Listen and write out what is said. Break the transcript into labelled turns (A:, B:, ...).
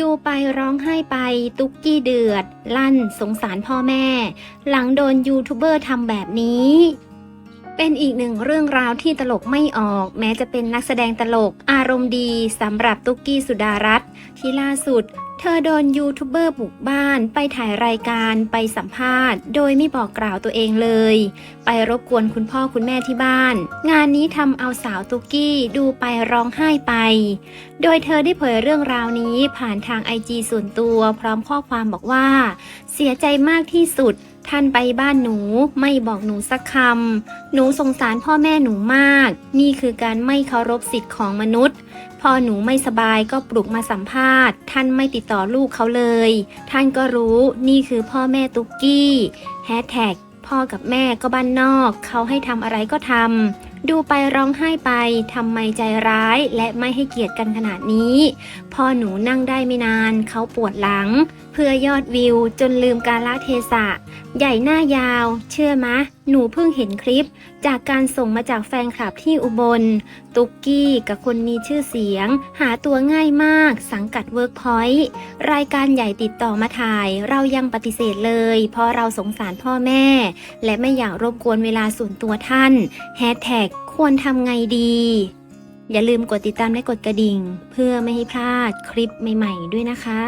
A: ดูไปร้องไห้ไปตุกกี้เดือด ลั่นสงสารพ่อแม่ หลังโดนยูทูบเบอร์ทำแบบนี้ เป็นอีกหนึ่งเรื่องราวที่ตลกไม่ออก แม้จะเป็นนักแสดงตลก อารมณ์ดีสำหรับตุ๊กกี้สุดารัตน์ที่ล่าสุด เธอโดนยูทูบเบอร์บุกบ้าน ไปถ่ายรายการไปสัมภาษณ์ โดยไม่บอกกล่าวตัวเองเลย ไปรบกวนคุณพ่อคุณแม่ที่บ้าน งานนี้ทำเอาสาวตุกกี้ดูไปร้องไห้ไป โดยเธอได้เผยเรื่องราวนี้ผ่านทางไอจีส่วนตัว พร้อมข้อความบอกว่า เสียใจมากที่สุด ท่านไปบ้านหนูไม่บอกหนูสักคำหนูสงสารพ่อแม่หนูมาก นี่คือการไม่เคารพสิทธิ์ของมนุษย์ พอหนูไม่สบายก็ปลุกมาสัมภาษณ์ ท่านไม่ติดต่อลูกเขาเลย ท่านก็รู้นี่คือพ่อแม่ตุกกี้แฮชแท็กพ่อกับแม่ก็บ้านนอก เขาให้ทำอะไรก็ทำ ดูไปร้องไห้ไปทำไมใจร้ายและไม่ให้เกียรติกันขนาดนี้ พอหนูนั่งได้ไม่นาน เขาปวดหลัง เพื่อยอดวิวจนลืมการลเทศะ ใหญ่หน้ายาว เชื่อมะ หนูเพิ่งเห็นคลิป จากการส่งมาจากแฟนคลับที่อุบล ตุกกี้กับคนมีชื่อเสียง หาตัวง่ายมากัดเวิร์กพอยต์รายการใหญ่ติดต่อมาถ่าย เรายังปฏิเสธเลย เพราะเราสงสารพ่อแม่ และไม่อยากรบกวนเวลาส่วนตัวท่านแฮชแท็กควรทำไงดี อย่าลืมกดติดตามและกดกระดิ่ง เพื่อไม่ให้พลาดคลิปใหม่ ๆ ด้วยนะคะ